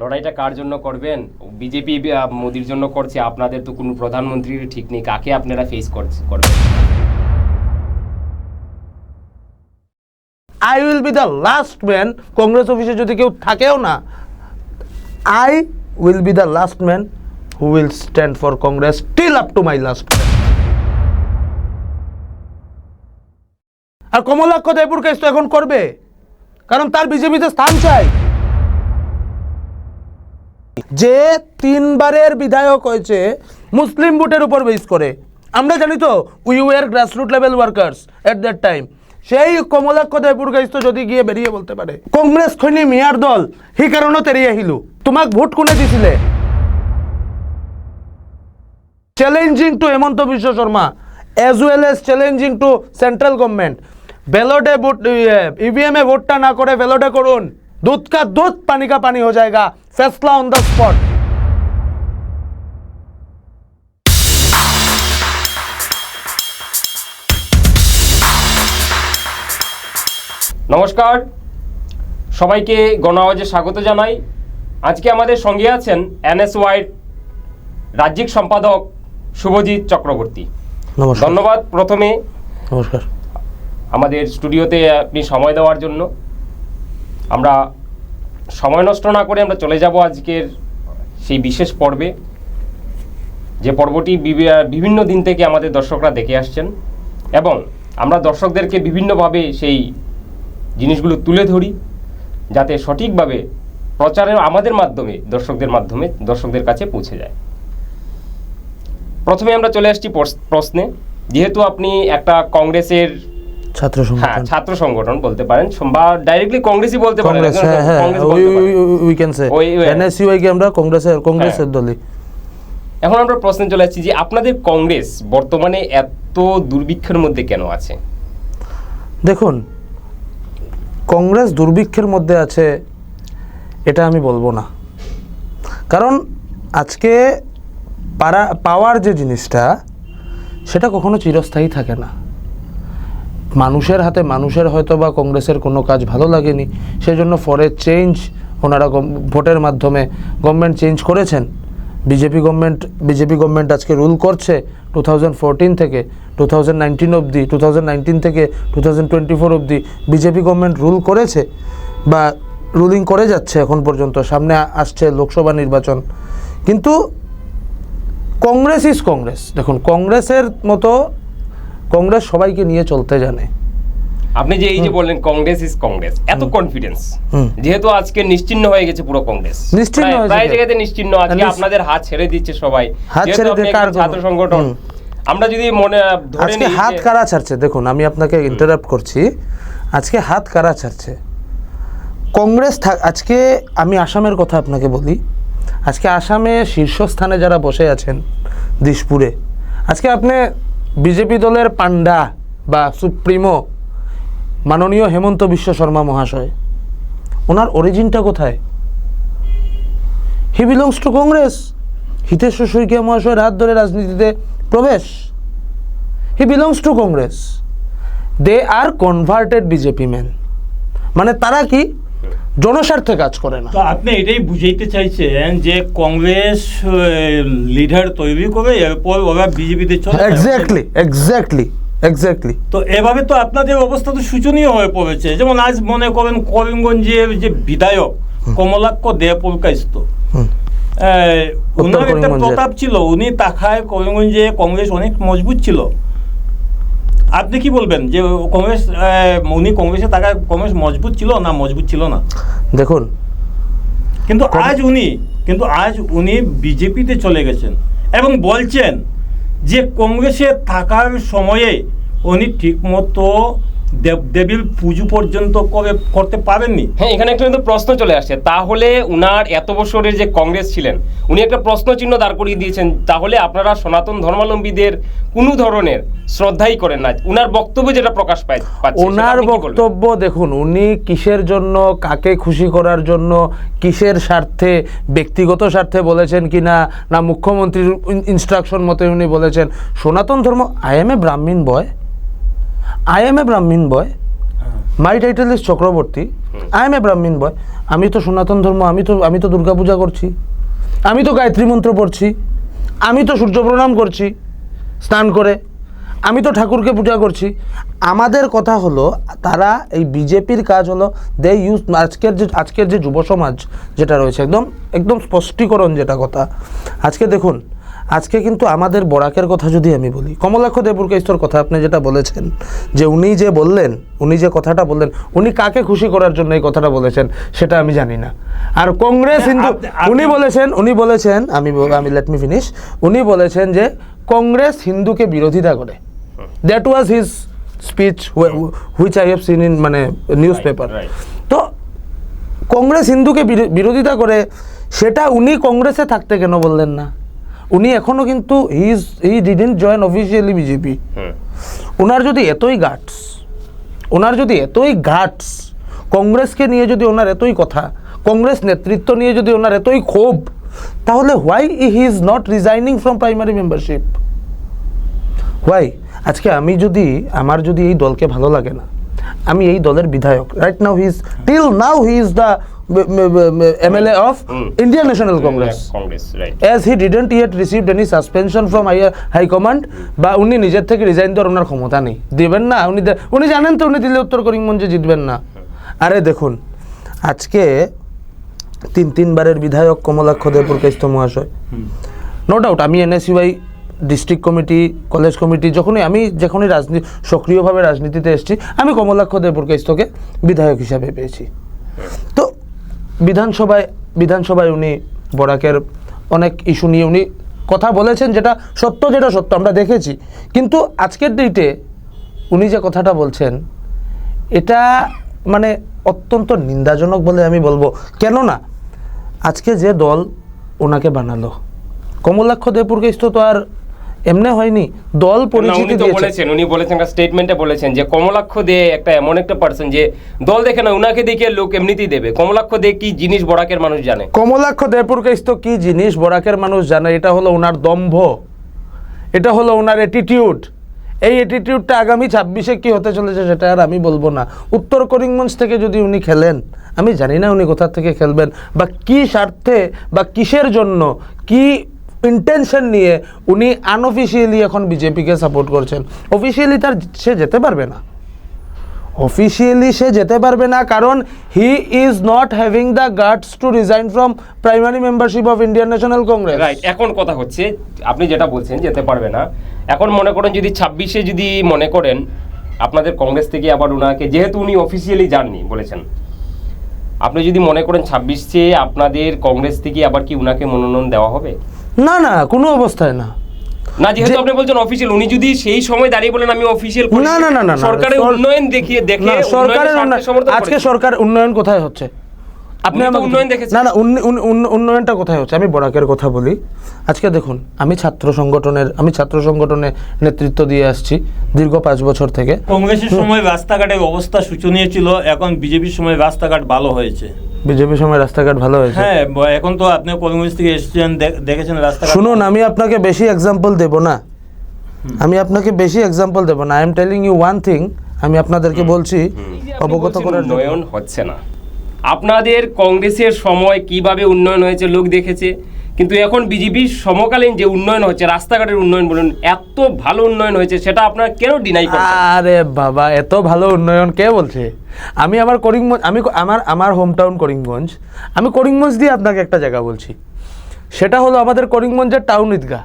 লড়াইটা কার জন্য করবেন? বিজেপি মোদির জন্য করছে। আপনাদের তো কোনো প্রধানমন্ত্রীর ঠিক নেই। কাকে আপনারা ফেস করবেন? I will be the last man Congress অফিসে যদি কেউ থাকেও না I will be the last man who will stand for Congress till up to my last R Kamalakhya Debpur case তো এখন করবে। কারণ তার বিজেপিতে স্থান চাই। যে তিনবারের বিধায়ক হয়েছে, মুসলিম ভোটের উপর বেস করে। আমরা জানি তো we were grassroot level workers at that time সেই কমলাক্ষ দেবপুর গাইজ তো যদি গিয়ে বেরিয়ে বলতে পারে, কংগ্রেস খৈনি, মিয়ার দল, সেই কারণে তেরিয়ে আহিলো। তোমাক ভোট কোনে দিছিলে? Challenging to Himanta Biswa Sarma as well as challenging to central government ব্যালটে vote EVM এ ভোটটা না করে ব্যালটে করুন। দুধ কা দুধ পানি কা পানি हो जाएगा फैसला ऑन द स्पॉट নমস্কার সবাইকে গণআওয়াজে স্বাগত জানাই আজকে আমাদের সঙ্গে আছেন এনএসওয়াইড রাজ্যিক সম্পাদক শুভজিৎ চক্রবর্তী নমস্কার ধন্যবাদ প্রথমে নমস্কার আমাদের স্টুডিওতে আপনি সময় দেওয়ার জন্য আমরা সময় নষ্ট না করে আমরা চলে যাব আজকের সেই বিশেষ পর্বে। যে পর্বটি বিভিন্ন দিন থেকে আমাদের দর্শকরা দেখে আসছেন এবং আমরা দর্শকদেরকে বিভিন্নভাবে সেই জিনিসগুলো তুলে ধরি যাতে সঠিকভাবে প্রচারের আমাদের মাধ্যমে, দর্শকদের মাধ্যমে, দর্শকদের কাছে পৌঁছে যায়। প্রথমে আমরা চলে আসছি প্রশ্নে। যেহেতু আপনি একটা কংগ্রেসের ছাত্র হ্যাঁ সংগঠন। ছাত্র সংগঠন বলতে পারেন। বা ডাইরেক্টলি কংগ্রেসই বলতে পারেন কংগ্রেস হ্যাঁ হ্যাঁ উই ক্যান সে এনএসইউআই কে আমরা কংগ্রেসের কংগ্রেসের দলই। এখন আমরা প্রশ্নে চলে যাচ্ছি যে আপনাদের কংগ্রেস বর্তমানে এত দুর্ভিক্ষের মধ্যে কেন আছে? দেখুন কংগ্রেস দুর্ভিক্ষের মধ্যে আছে এটা আমি বলব না। কারণ আজকে পারা পাওয়ার যে জিনিসটা সেটা কখনো চিরস্থায়ী থাকে না। মানুষের হাতে মানুষের হয়তো বা কংগ্রেসের কোনো কাজ ভালো লাগেনি, সেজন্য ফরে চেঞ্জ ওনারা ভোটের মাধ্যমে গভর্নমেন্ট চেঞ্জ করেছেন। বিজেপি গভর্নমেন্ট বিজেপি গভর্নমেন্ট আজকে রুল করছে টু থাউজেন্ড ফোরটিন থেকে, টু থাউজেন্ড নাইনটিন অবধি, টু থাউজেন্ড নাইনটিন থেকে টু থাউজেন্ড টোয়েন্টি ফোর অবধি বিজেপি গভর্নমেন্ট রুল করেছে বা রুলিং করে যাচ্ছে এখন পর্যন্ত, সামনে আসছে লোকসভা নির্বাচন। কিন্তু কংগ্রেস ইজ কংগ্রেস। দেখুন, কংগ্রেসের মতো কংগ্রেস সবাইকে নিয়ে চলতে জানে। আপনি যে এই যে বললেন কংগ্রেস ইজ কংগ্রেস এত কনফিডেন্স যেহেতু আজকে নিশ্চিন্ন হয়ে গেছে পুরো কংগ্রেস। নিশ্চিহ্ন প্রায়- হয়েছে প্রায় জায়গাতে নিশ্চিন্ন আজকে আপনাদের হাত ছেড়ে দিচ্ছে সবাই। হাত ছেড়ে দিয়ে কার ছাত্র সংগঠন আমরা যদি মনে ধরে আজকে নিই হাত কারা ছাড়ছে? দেখুন আমি আপনাকে ইন্টারাপ্ট করছি। আজকে হাত কারা ছাড়ছে? কংগ্রেস আজকে আমি আসামের কথা আপনাকে বলি। আজকে আসামে শীর্ষস্থানে যারা বসে আছেন দিশপুরে আজকে আপনি বিজেপি দলের পান্ডা বা সুপ্রিমো মাননীয় হেমন্ত বিশ্ব শর্মা মহাশয়, ওনার অরিজিনটা কোথায়? He belongs to Congress. Hiteswar Saikia মহাশয়ের হাত ধরে রাজনীতিতে প্রবেশ। He belongs to Congress. They are converted BJP man মানে তারা কি জনস্বার্থে কাজ করে না। তো আপনি এটাই বুঝাইতে চাইছেন যে কংগ্রেস লিডার তৈরি করে এরপর ওরা বিজেপিতে চলে এক্স্যাক্টলি এক্স্যাক্টলি এক্স্যাক্টলি তো এভাবে তো আপনাদের অবস্থা তো শোচনীয় হয়ে পড়েছে। যেমন আজ মনে করেন করিমগঞ্জের যে বিধায়ক কমলাক্ষ দেপুরকাইস্ত উত্তর ওনার একটা প্রতাপ ছিল। উনি তাকায় করিমগঞ্জে কংগ্রেস অনেক মজবুত ছিল। আপনি কি বলবেন? যে কংগ্রেস উনি কংগ্রেসে থাকা কংগ্রেস মজবুত ছিল না মজবুত ছিল না? দেখুন কিন্তু আজ উনি কিন্তু আজ উনি বিজেপিতে চলে গেছেন এবং বলছেন যে কংগ্রেসে থাকার সময়ে উনি ঠিকমতো দেব দেবীর পুজো পর্যন্ত করে করতে পারেননি? হ্যাঁ এখানে একটা কিন্তু প্রশ্ন চলে আসছে। তাহলে উনার এত বছরের যে কংগ্রেস ছিলেন উনি একটা প্রশ্ন চিহ্ন দাঁড় করিয়ে দিয়েছেন তাহলে আপনারা সনাতন ধর্মাবলম্বীদের কোনো ধরনের শ্রদ্ধাই করেন না। উনার বক্তব্য যেটা প্রকাশ পায় ওনার? বক্তব্য দেখুন উনি কিসের জন্য কাকে খুশি করার জন্য কিসের স্বার্থে ব্যক্তিগত স্বার্থে বলেছেন কি না না মুখ্যমন্ত্রীর ইনস্ট্রাকশন মতে উনি বলেছেন। সনাতন ধর্ম I am a Brahmin boy I am a Brahmin boy my title is Chakraborty I am a Brahmin boy আমি তো সনাতন ধর্ম আমি তো আমি তো দুর্গা পূজা করছি। আমি তো গায়ত্রী মন্ত্র পড়ছি। আমি তো সূর্য প্রণাম করছি স্নান করে। আমি তো ঠাকুরকে পূজা করছি। আমাদের কথা হলো তারা এই বিজেপির কাজ হলো দে ইউজ আজকের যে আজকের যে যুব সমাজ যেটা রয়েছে একদম একদম স্পষ্টীকরণ যেটা কথা। আজকে দেখুন আজকে কিন্তু আমাদের বরাকের কথা যদি আমি বলি কমলাক্ষ দেবুরকেশ্বর কথা আপনি যেটা বলেছেন যে উনি যে বললেন উনি যে কথাটা বললেন উনি কাকে খুশি করার জন্য এই কথাটা বলেছেন সেটা আমি জানি না। আর কংগ্রেস হিন্দু উনি বলেছেন উনি বলেছেন আমি আমি লেট মি ফিনিশ উনি বলেছেন যে কংগ্রেস হিন্দুকে বিরোধিতা করে। That was his speech which I have seen in মানে নিউজ পেপার তো কংগ্রেস হিন্দুকে বিরো- বিরোধিতা করে সেটা উনি কংগ্রেসে থাকতে কেন বললেন না? উনি এখনও কিন্তু he is he didn't join officially BJP ওনার যদি এতই গাটস ওনার যদি এতই গাটস কংগ্রেসকে নিয়ে যদি ওনার এতই কথা কংগ্রেস নেতৃত্ব নিয়ে যদি ওনার এতই ক্ষোভ তাহলে why he is not resigning from primary membership why আজকে আমি যদি আমার যদি এই দলকে ভালো লাগে না আমি এই দলের বিধায়ক right now he is till now he is the MLA of hmm. Indian National Congress Congress right as he didn't yet received any suspension from high command বা উনি নিজের থেকে রিজাইন দেওয়ার ওনার ক্ষমতা নেই। দিবেন না উনি উনি জানেন তো উনি দিল্লি উত্তর করিমগঞ্জে জিতবেন না। আরে দেখুন আজকে তিন তিনবারের বিধায়ক কমলাক্ষ দেবপুরকেস্ত মহাশয়। নো ডাউট আমি NSUI district committee college committee যখনই আমি যখনই রাজনীতি সক্রিয়ভাবে রাজনীতিতে এসেছি আমি কমলাক্ষ দেবপুরকেস্তকে বিধায়ক হিসাবে পেয়েছি। তো বিধানসভায় বিধানসভায় উনি বরাকের অনেক ইস্যু নিয়ে উনি কথা বলেছেন যেটা সত্য যেটা সত্য, আমরা দেখেছি। কিন্তু আজকের ডেটে উনি যে কথাটা বলছেন, এটা মানে অত্যন্ত নিন্দাজনক বলে আমি বলব। কেননা, আজকে যে দল ওনাকে বানালো, কমলাক্ষ দেবপুরকেষ্ট তো আর এমনি হয়নি দল উনি পরিচিতি দিয়েছে। বলেছেন উনি বলেছেন একটা স্টেটমেন্টে বলেছেন যে কমলাক্ষ দে একটা এমন একটা পার্সন যে দল দেখে না উনাকে দেখে লোক এমনিতেই দেবে। কমলাক্ষ দে কি জিনিস বড়াকের মানুষ জানে? কমলাক্ষ দেবপুরকেষ্ট কি জিনিস বরাকের মানুষ জানে? এটা হলো ওনার দম্ভ। এটা হলো ওনার অ্যাটিটিউড এই অ্যাটিটিউডটা আগামী ছাব্বিশে কি হতে চলেছে সেটা আর আমি বলব না। উত্তর করিমগঞ্জ থেকে যদি উনি খেলেন আমি জানি না উনি কোথা থেকে খেলবেন বা কি স্বার্থে বা কিসের জন্য কি ইন্টেনশন নিয়ে উনি আনঅফিসিয়ালি এখন বিজেপিকে সাপোর্ট করছেন। অফিসিয়ালি তার সে যেতে পারবে না। অফিসিয়ালি সে যেতে পারবে না কারণ he is not having the guts to resign from primary membership of Indian National Congress right এখন কথা হচ্ছে, আপনি যেটা বলছেন, যেতে পারবে না। এখন মনে করেন যদি ছাব্বিশে যদি মনে করেন, আপনাদের কংগ্রেস থেকে আবার ওনাকে যেহেতু উনি অফিসিয়ালি যাননি বলেছেন। আপনি যদি মনে করেন ছাব্বিশে আপনাদের কংগ্রেস থেকে আবার কি উনাকে মনোনয়ন দেওয়া হবে? না না কোনো অবস্থায় না না যেহেতু আপনি বলছেন অফিসিয়াল উনি যদি সেই সময় দাঁড়িয়ে বলেন আমি অফিসিয়াল না না না না সরকারের উন্নয়ন দেখিয়ে দেখে সরকারের আজকে। সরকার উন্নয়ন কোথায় হচ্ছে আপনি আমাকে উন্নয়ন দেখেছেন। না না উন্ন- উন্ন- উন্ন- উন্নয়নটা কোথায় হচ্ছে? আমি বরাকের কথা বলি। আজকে দেখুন আমি ছাত্র সংগঠনের আমি ছাত্র সংগঠনে নেতৃত্ব দিয়ে আসছি দীর্ঘ পাঁচ বছর থেকে। কংগ্রেসের সময় রাস্তাঘাটের অবস্থা শোচনীয় ছিল এখন বিজেপির সময় রাস্তাঘাট ভালো হয়েছে। বিজেপির সময় রাস্তাঘাট ভালো হয়েছে? হ্যাঁ এখন তো আপনি করিমগঞ্জ থেকে এসেছেন দেখ- দেখেছেন রাস্তাঘাট শুনুন আমি আপনাকে বেশি এক্সাম্পল দেব না। আমি আপনাকে বেশি এক্সাম্পল দেব না। I am telling you one thing আমি আপনাদেরকে বলছি অবগত করার জন্য। উন্নয়ন হচ্ছে না। আপনাদের কংগ্রেসের সময় কীভাবে উন্নয়ন হয়েছে লোক দেখেছে, কিন্তু এখন বিজেপির সমকালীন যে উন্নয়ন হচ্ছে, রাস্তাঘাটের উন্নয়ন বলুন, এত ভালো উন্নয়ন হয়েছে, সেটা আপনারা কেন ডিনাই আরে বাবা, এত ভালো উন্নয়ন কে বলছে? আমি আমার করিমগঞ্জ, আমি আমার আমার হোম টাউন করিমগঞ্জ, আমি করিমগঞ্জ দিয়ে আপনাকে একটা জায়গা বলছি। সেটা হলো আমাদের করিমগঞ্জের টাউন ঈদগাহ।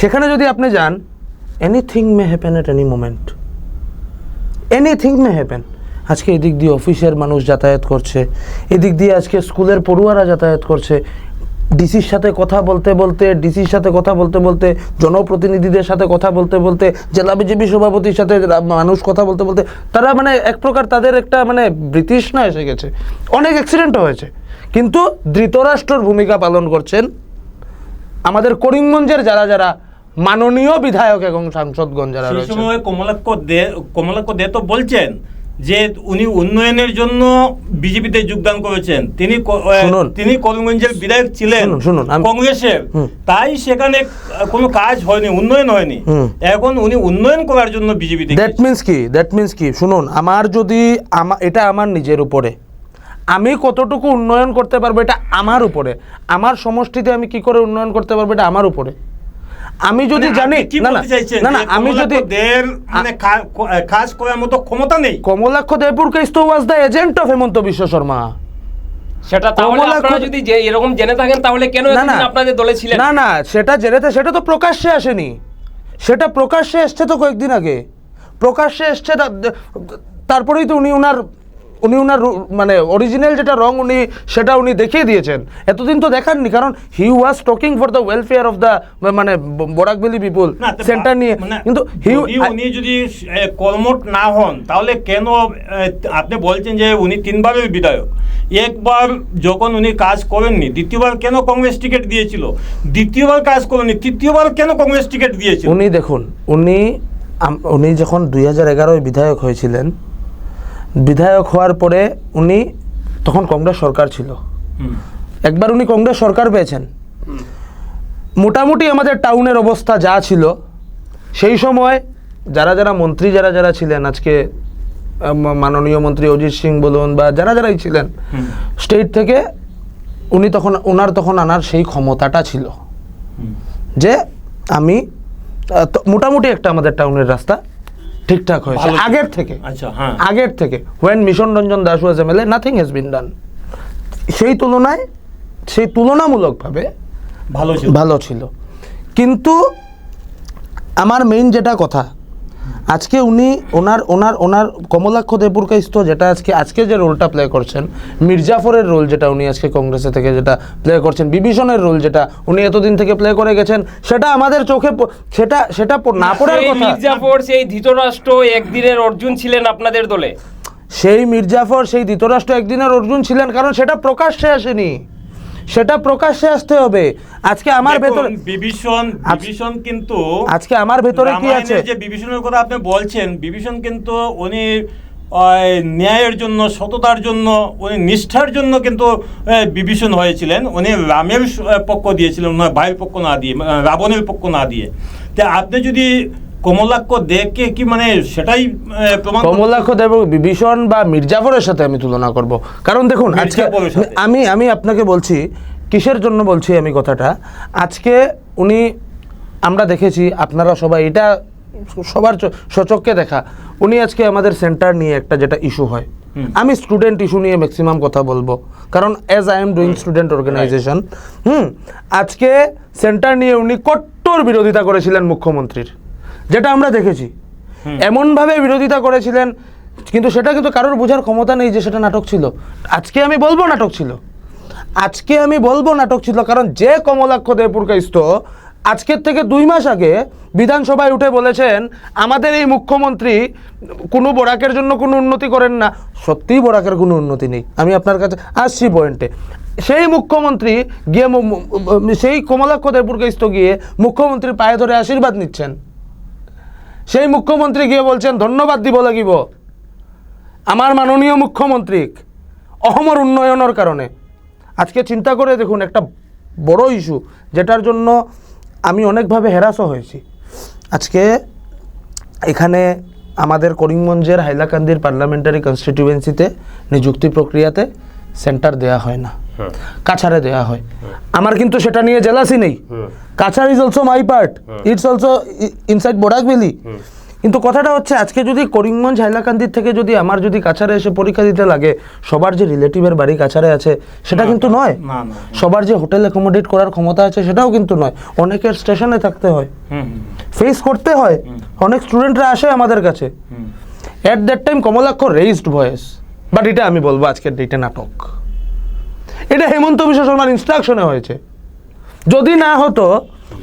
সেখানে যদি আপনি যান anything may happen at any moment anything may happen আজকে এদিক দিয়ে অফিসের মানুষ যাতায়াত করছে। এদিক দিয়ে আজকে স্কুলের পড়ুয়ারা যাতায়াত করছে। ডিসির সাথে কথা বলতে বলতে ডিসির সাথে কথা বলতে বলতে জনপ্রতিনিধিদের সাথে কথা বলতে বলতে জেলা বিজেপি সভাপতির সাথে মানুষ কথা বলতে বলতে তারা মানে এক প্রকার তাদের একটা মানে বৃতৃষ্ণা এসে গেছে। অনেক অ্যাক্সিডেন্টও হয়েছে। কিন্তু ধৃতরাষ্ট্রর ভূমিকা পালন করছেন আমাদের করিমগঞ্জের যারা যারা মাননীয় বিধায়ক এবং সাংসদগণ যারা সময় কমলাক্ষ দে কমলাক্ষ দে তো বলছেন যে উনি উন্নয়নের জন্য বিজেপিতে যোগদান করেছেন তিনি তিনি করিমগঞ্জের বিধায়ক ছিলেন কংগ্রেসের। তাই সেখানে কোনো কাজ হয়নি উন্নয়ন হয়নি। এখন উনি উন্নয়ন করার জন্য বিজেপিতে দ্যাট মিন্স কি? দ্যাট মিন্স কি? শুনুন আমার যদি এটা আমার নিজের উপরে। আমি কতটুকু উন্নয়ন করতে পারব এটা আমার উপরে। আমার সমষ্টিতে আমি কি করে উন্নয়ন করতে পারব এটা আমার উপরে? আমি যদি মানে জানি না না না না আমি যদি মানে কাজ করার মতো ক্ষমতা নেই। কমলাক্ষ দেবপুরকে তো was the agent of Himanta Biswa Sarma. সেটা তাহলে আপনারা যদি যে এরকম জেনে থাকেন তাহলে কেন আপনাদের দলে ছিলেন? না না সেটা জেনেতে সেটা তো প্রকাশ্যে আসেনি। সেটা প্রকাশ্যে এসছে তো কয়েকদিন আগে। প্রকাশ্যে এসছে তা- তারপরেই তো উনি ওনার উনি ওনার মানে অরিজিনাল যেটা রং উনি সেটা উনি দেখিয়ে দিয়েছেন। এতদিন তো দেখাননি কারণ he was talking for the welfare of the মানে বরাকবেলি পিপুল সেন্টার নিয়ে মানে কিন্তু হি উনি যদি আহ, কর্মঠ না হন তাহলে কেন আপনি বলছেন যে উনি তিনবারের বিধায়ক। একবার যখন উনি কাজ করেননি দ্বিতীয়বার কেন কংগ্রেস টিকিট দিয়েছিল? দ্বিতীয়বার কাজ করেননি তৃতীয়বার কেন কংগ্রেস টিকিট দিয়েছিল? উনি দেখুন উনি উনি যখন দুই হাজার এগারোয় বিধায়ক হয়েছিলেন বিধায়ক হওয়ার পরে উনি তখন কংগ্রেস সরকার ছিল। একবার উনি কংগ্রেস সরকার পেয়েছেন। মোটামুটি আমাদের টাউনের অবস্থা যা ছিল সেই সময় যারা যারা মন্ত্রী যারা যারা ছিলেন আজকে মাননীয় মন্ত্রী অজিত সিং বলুন বা যারা যারাই ছিলেন স্টেট থেকে উনি তখন ওনার তখন আনার সেই ক্ষমতাটা ছিল। যে আমি মোটামুটি একটা আমাদের টাউনের রাস্তা। ঠিকঠাক হয়েছে। আগের থেকে। আচ্ছা হ্যাঁ। আগের থেকে। When Mission Ranjan Das was MLA nothing has been done সেই তুলনায় সেই তুলনামূলকভাবে ভালো ছিল। ভালো ছিল। কিন্তু আমার মেইন যেটা কথা আজকে উনি ওনার ওনার ওনার কমলাক্ষ দেবপুরকাইস্ত যেটা আজকে আজকে যে রোলটা প্লে করছেন মির্জাফরের রোল যেটা উনি আজকে কংগ্রেসে থেকে যেটা প্লে করছেন বিভীষণের রোল যেটা উনি এতদিন থেকে প্লে করে গেছেন সেটা আমাদের চোখে সেটা সেটা না পড়ার কথা। মির্জাফর সেই ধৃতরাষ্ট্র একদিনের অর্জুন ছিলেন আপনাদের দলে। সেই মির্জাফর সেই ধৃতরাষ্ট্র একদিনের অর্জুন ছিলেন কারণ সেটা প্রকাশ্যে আসেনি। সেটা প্রকাশ্যে আসতে হবে। আজকে আমার ভেতরে বিভীষণ বিভীষণ কিন্তু আজকে আমার ভেতরে কি আছে? যে বিভীষণের কথা আপনি বলছেন বিভীষণ কিন্তু উনি ন্যায়ের জন্য সততার জন্য উনি নিষ্ঠার জন্য কিন্তু বিভীষণ হয়েছিলেন। উনি রামের পক্ষ দিয়েছিলেন ওনার ভাইয়ের পক্ষ না দিয়ে রাবণের পক্ষ না দিয়ে। তা আপনি যদি কমলাক্ষ দেখে কি মানে সেটাই প্রমাণ কমলাক্ষ দেব বিভীষণ বা মির্জাফরের সাথে আমি তুলনা করব। কারণ দেখুন আজকে আমি আমি আপনাকে বলছি কিসের জন্য বলছি আমি কথাটা? আজকে উনি আমরা দেখেছি আপনারা সবাই এটা সবার সচক্ষে দেখা উনি আজকে আমাদের সেন্টার নিয়ে একটা যেটা ইস্যু হয়। আমি স্টুডেন্ট ইস্যু নিয়ে ম্যাক্সিমাম কথা বলব। কারণ as I am doing student organisation hmm আজকে সেন্টার নিয়ে উনি কট্টর বিরোধিতা করেছিলেন মুখ্যমন্ত্রীর। যেটা আমরা দেখেছি। এমনভাবে বিরোধিতা করেছিলেন কিন্তু সেটা কিন্তু কারোর বোঝার ক্ষমতা নেই যে সেটা নাটক ছিল। আজকে আমি বলব নাটক ছিল। আজকে আমি বলব নাটক ছিল কারণ যে কমলাক্ষ দেবপুরকাইস্ত আজকের থেকে দুই মাস আগে বিধানসভায় উঠে বলেছেন আমাদের এই মুখ্যমন্ত্রী কোনো বরাকের জন্য কোনো উন্নতি করেন না। সত্যিই বরাকের কোনো উন্নতি নেই। আমি আপনার কাছে আসছি পয়েন্টে। সেই মুখ্যমন্ত্রী গিয়ে সেই কমলাক্ষ দেবপুরকাইস্ত গিয়ে মুখ্যমন্ত্রীর পায়ে ধরে আশীর্বাদ নিচ্ছেন। সেই মুখ্যমন্ত্রী গিয়ে বলছেন, ধন্যবাদ দিব লাগিব। আমার মাননীয় মুখ্যমন্ত্রীক অসমৰ উন্নয়নের কারণে। আজকে চিন্তা করে দেখুন, একটা বড় ইস্যু, যেটার জন্য আমি অনেকভাবে হেরাসও হয়েছি। আজকে এখানে আমাদের করিমগঞ্জের হাইলাকান্দির পার্লামেন্টারি কনস্টিটিউয়েন্সিতে নিযুক্তি প্রক্রিয়াতে সেন্টার দেয়া হয় না। কাছাড়ে দেয়া হয়। আমার কিন্তু সেটা নিয়ে জেলাসি নেই। Cachar is also my part it's also inside Barak valley কিন্তু কথাটা হচ্ছে আজকে যদি করিমগঞ্জ হাইলাকান্দির থেকে যদি আমার যদি কাছারে এসে পরীক্ষা দিতে লাগে সবার যে রিলেটিভের বাড়ি কাছারে আছে সেটা কিন্তু নয়। না না সবার যে হোটেল অ্যাকোমোডেট করার ক্ষমতা আছে সেটাও কিন্তু নয়। অনেকের স্টেশনে থাকতে হয়। ফেস করতে হয়। অনেক স্টুডেন্টরা আসে আমাদের কাছে। At that time Kamalakhya raised voice but এটা আমি বলব আজকের ডেটে নাটক। এটা হেমন্ত বিশ্ব শর্মার ইনস্ট্রাকশনে হয়েছে। যদি না হতো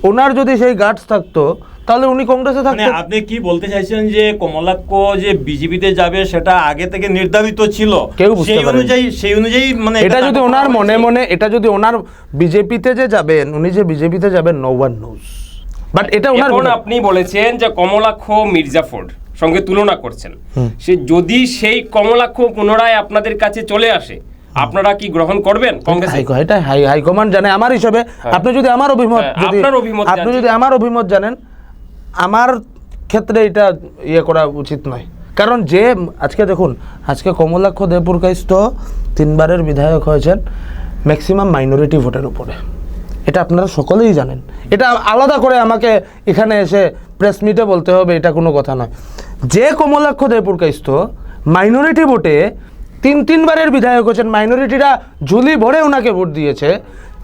ওনার যদি সেই গার্ডস থাকতো তাহলে উনি কংগ্রেসে মানে থাকতেন। আপনি কি বলতে চাইছেন যে কমলাক্ষ যে বিজেপিতে যাবে সেটা আগে থেকে নির্ধারিত ছিল? কেউ সেই অনুযায়ী সেই অনুযায়ী মানে এটা যদি ওনার মনে মনে এটা যদি ওনার বিজেপিতে যে যাবেন উনি যে বিজেপিতে যাবেন নো ওয়ান নোজ বাট এটা ওনার আপনি বলেছেন যে কমলাক্ষ মির্জাফর সঙ্গে তুলনা করছেন। সে যদি সেই কমলাক্ষ পুনরায় আপনাদের কাছে চলে আসে আপনারা কি গ্রহণ করবেন কংগ্রেস? এটা হাই হাইকমান্ড জানে। আমার হিসাবে আপনি যদি আমার অভিমত হ্যাঁ, যদি আপনার অভিমত আপনি যদি আমার অভিমত জানেন আমার ক্ষেত্রে এটা ইয়ে করা উচিত নয়। কারণ যে আজকে দেখুন আজকে কমলাক্ষ দেবপুরকাইস্ত তিনবারের বিধায়ক হয়েছেন ম্যাক্সিমাম মাইনরিটি ভোটের উপরে। এটা আপনারা সকলেই জানেন। এটা আলাদা করে আমাকে এখানে এসে প্রেস মিটে বলতে হবে এটা কোনো কথা নয়। যে কমলাক্ষ দেবপুরকাইস্ত মাইনরিটি ভোটে তিন তিনবারের বিধায়ক হয়েছেন। মাইনরিটিরা ঝুলি ভরে ওনাকে ভোট দিয়েছে।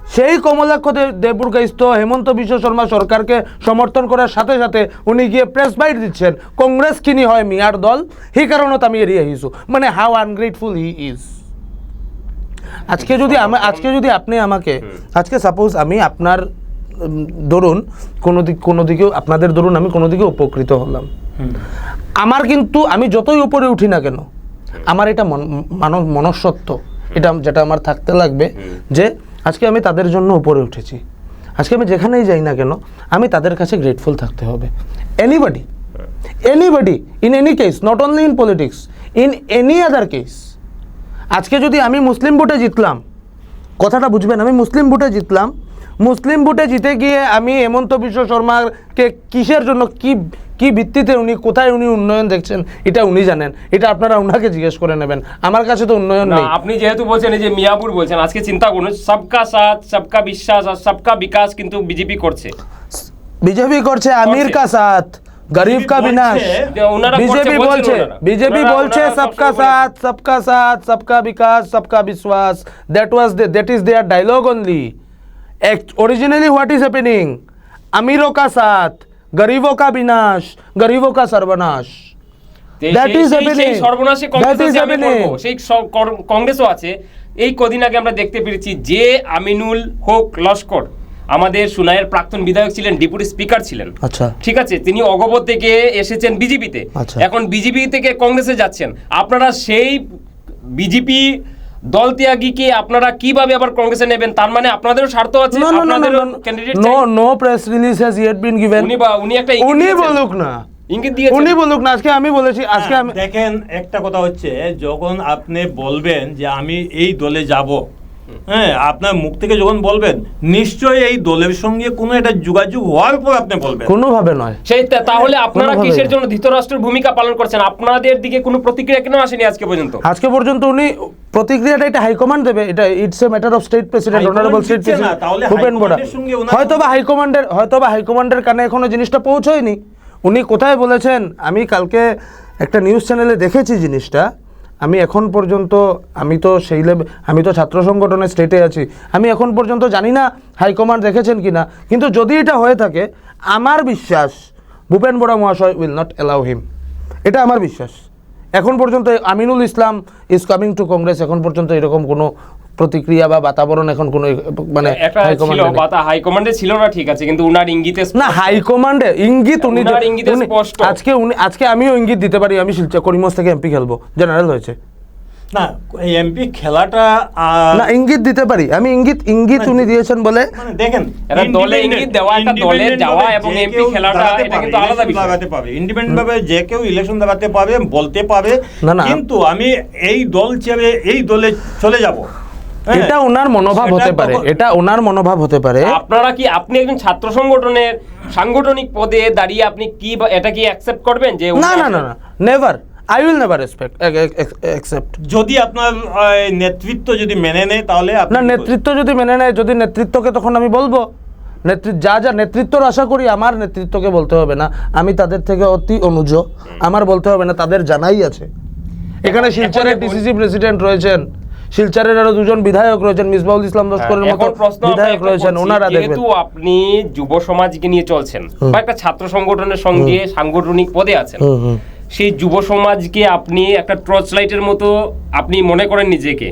সেই কমলাক্ষ দে- দেবপুরকাইস্ত হেমন্ত বিশ্ব শর্মা সরকারকে সমর্থন করার সাথে সাথে উনি গিয়ে প্রেস বাইট দিচ্ছেন। কংগ্রেস কিনি হয় মিয়ার দল সেই কারণত আমি এড়িয়ে আহিছোঁ মানে হাউ আনগ্রেটফুল হি ইজ আজকে যদি আমি আজকে যদি আপনি আমাকে আজকে সাপোজ আমি আপনার ধরুন কোনো দিক কোনো দিকেও আপনাদের ধরুন আমি কোনো দিকে উপকৃত হলাম। আমার কিন্তু আমি যতই উপরে উঠি না কেন আমার এটা মন- মানব মনস্বত্ব এটা যেটা আমার থাকতে লাগবে যে আজকে আমি তাদের জন্য উপরে উঠেছি। আজকে আমি যেখানেই যাই না কেন আমি তাদের কাছে গ্রেটফুল থাকতে হবে। Anybody anybody in any case not only in politics in any other case আজকে যদি আমি মুসলিম ভোটে জিতলাম কথাটা বুঝবেন আমি মুসলিম ভোটে জিতলাম মুসলিম ভোটে জিতে গিয়ে আমি হেমন্ত বিশ্ব শর্মাকে কিসের জন্য কি কি ভিত্তিতে উনি কোথায় উনি উন্নয়ন দেখছেন এটা উনি জানেন। এটা আপনারা ওনাকে জিজ্ঞেস করে নেবেন। আমার কাছে তো উন্নয়ন না নেই। আপনি যেহেতু বলছেন এই যে মিয়াপুর বলছেন আজকে চিন্তা করুন সবকা সাথ সবকা বিশ্বাস আর সবকা বিকাশ কিন্তু বিজেপি করছে। বিজেপি করছে আমির কা সাথ গরিব কা বিনাশ। বিজেপি বলছে বিজেপি বলছে সবকা সাথ সবকা সাথ সবকা বিকাশ সবকা বিশ্বাস। That was that is their dialogue only originally what is happening अमीरों का साथ गरीबों का विनाश गरीबों का सर्वनाश তে That সেই- is সেই- happening. সেই সর্বনাশে কংগ্রেস That is আছে আমি happening. বলবো। সেই স- কর- কংগ্রেসও আছে এই কদিন আগে আমরা দেখতে পেরেছি যে আমিনুল হক লস্কর আমাদের সুনাইয়ের প্রাক্তন বিধায়ক ছিলেন ডেপুটি স্পিকার ছিলেন আচ্ছা ঠিক আছে তিনি অগবত থেকে এসেছেন বিজেপিতে আচ্ছা। এখন বিজেপি থেকে কংগ্রেসে যাচ্ছেন আপনারা সেই বিজেপি দল ত্যাগীকে আপনারা কীভাবে আবার কংগ্রেসে নেবেন? তার মানে আপনাদেরও স্বার্থ আছে আপনাদের আপনাদেরও candidate no no press release has yet been given উনি বা উনি একটা উনি বলুক না। ইঙ্গিত দিয়েছেন। উনি বলুক না আজকে আমি বলেছি আজকে আমি দেখেন একটা কথা হচ্ছে যখন আপনি বলবেন যে আমি এই দলে যাব হ্যাঁ আপনার মুখ থেকে যখন বলবেন নিশ্চয়ই এই দলের সঙ্গে কোনো একটা যোগাযোগ হওয়ার পর আপনি বলবেন। কোনোভাবে নয়। সেই তাহলে আপনারা কিসের জন্য ধৃতরাষ্ট্রের ভূমিকা পালন করছেন? আপনাদের দিকে কোনো প্রতিক্রিয়া কেন আসেনি আজকে পর্যন্ত? আজকে পর্যন্ত উনি প্রতিক্রিয়াটা এটা হাইকমান্ড দেবে। এটা it's a matter of state president honourable state তাহলে ভূপেন বোরা হয়তো বা হাইকমান্ডের হয়তো বা হাইকমান্ডের কানে এখনও জিনিসটা পৌঁছয়নি। উনি কোথায় বলেছেন? আমি কালকে একটা নিউজ চ্যানেলে দেখেছি জিনিসটা। আমি এখন পর্যন্ত, আমি তো সেই লেভেল আমি তো ছাত্র সংগঠনের স্টেটে আছি, আমি এখন পর্যন্ত জানি না হাইকমান্ড দেখেছেন কি না কিন্তু যদি এটা হয়ে থাকে, আমার বিশ্বাস ভূপেন বড়া মহাশয় উইল নট অ্যালাউ হিম এটা আমার বিশ্বাস। এখন পর্যন্ত Aminul Islam is coming to Congress এখন পর্যন্ত এরকম কোনো প্রতিক্রিয়া বা বাতাবরণ এখন কোনো মানে একটা হাইকমান্ডে ছিল না ঠিক আছে কিন্তু উনার ইঙ্গিতে না হাইকমান্ডে ইঙ্গিত উনি ইঙ্গিতে স্পষ্ট। আজকে উনি আজকে আমিও ইঙ্গিত দিতে পারি আমি শিলচর করিমগঞ্জ থেকে এমপি খেলব জেনারেল হয়েছে না এই এমপি খেলাটা না ইঙ্গিত দিতে পারি আমি ইঙ্গিত ইঙ্গিত উনি দিয়েছেন বলে মানে দেখেন একটা দলে ইঙ্গিত দেওয়া, একটা দলে যাওয়া এবং কেউ খেলাটা এটা কিন্তু আলাদা বিষয়। দাঁড়াতে পাবে ইন্ডিপেন্ডেন্ট ভাবে যে কেউ ইলেকশন দাঁড়াতে পাবে বলতে না। কিন্তু আমি এই দল ছেড়ে এই দলে চলে যাব এটা ওনার মনোভাব হতে পারে এটা ওনার মনোভাব হতে পারে। আপনারা কি আপনি একজন ছাত্র সংগঠনের সাংগঠনিক পদে দাঁড়িয়ে আপনি কি বা- এটা কি অ্যাকসেপ্ট করবেন যে না না না না never I will never respect accept যদি আপনার নেতৃত্ব যদি মেনে নেয় তাহলে আপনি না নেতৃত্ব যদি মেনে নেয় যদি নেতৃত্বকে তখন আমি বলব। নেতৃত্ব যা যা নেতৃত্বর আশা করি আমার নেতৃত্বকে বলতে হবে না। আমি তাদের থেকে অতি অনুজ আমার বলতে হবে না তাদের জানাই আছে। এখানে এখন- শিলচরের ডিসিসি প্রেসিডেন্ট রয়েছেন। শিলচরের আরও দুজন বিধায়ক রয়েছেন মিসবাউল ইসলাম লস্করের মতো হ্যাঁ, আমরা বিধায়ক রয়েছেন ওনারা দেখবেন। যেহেতু আপনি যুব সমাজকে নিয়ে চলছেন বা একটা ছাত্র সংগঠনের সঙ্গে সাংগঠনিক পদে আছেন। সেই যুব সমাজকে আপনি একটা টর্চ লাইটের মতো আপনি মনে করেন নিজেকে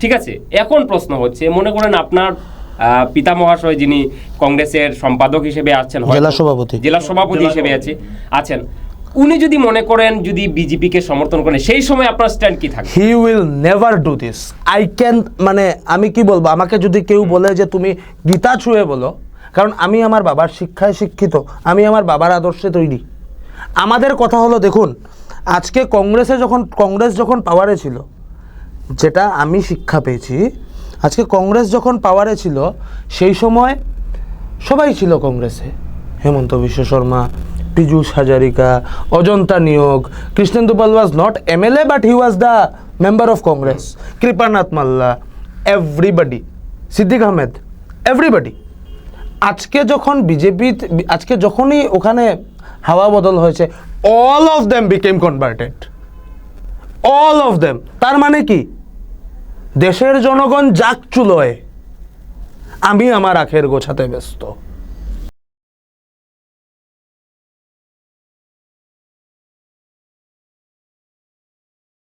ঠিক আছে? এখন প্রশ্ন হচ্ছে মনে করেন আপনার আহ, পিতা মহাশয় যিনি কংগ্রেসের সম্পাদক হিসেবে আছেন জেলা সভাপতি। জেলা সভাপতি হিসেবে আছে আছেন। উনি যদি মনে করেন, যদি বিজেপিকে সমর্থন করেন, সেই সময় আপনার স্ট্যান্ড কি থাকবে? He will never do this I can মানে আমি কি বলব, আমাকে যদি কেউ বলে যে তুমি গীতা ছুঁয়ে বলো, কারণ আমি আমার বাবার শিক্ষায় শিক্ষিত, আমি আমার বাবার আদর্শে তৈরি। আমাদের কথা হলো, দেখুন, আজকে কংগ্রেসে যখন, কংগ্রেস যখন পাওয়ারে ছিল, যেটা আমি শিক্ষা পেয়েছি, আজকে কংগ্রেস যখন পাওয়ারে ছিল, সেই সময় সবাই ছিল কংগ্রেসে। হেমন্ত Biswa Sharma Pijush Hazarika, Ajanta Neog, Krishnendu Paul was not a but he was the member of Congress Kripanath Mallah everybody Siddique Ahmed everybody আজকে যখন বিজেপি আজকে যখনই ওখানে হাওয়া বদল হয়েছে all of them became converted all of them তার মানে কি? দেশের জনগণ যাক চুলোয়, আমি আমার আখের গোছাতে ব্যস্ত।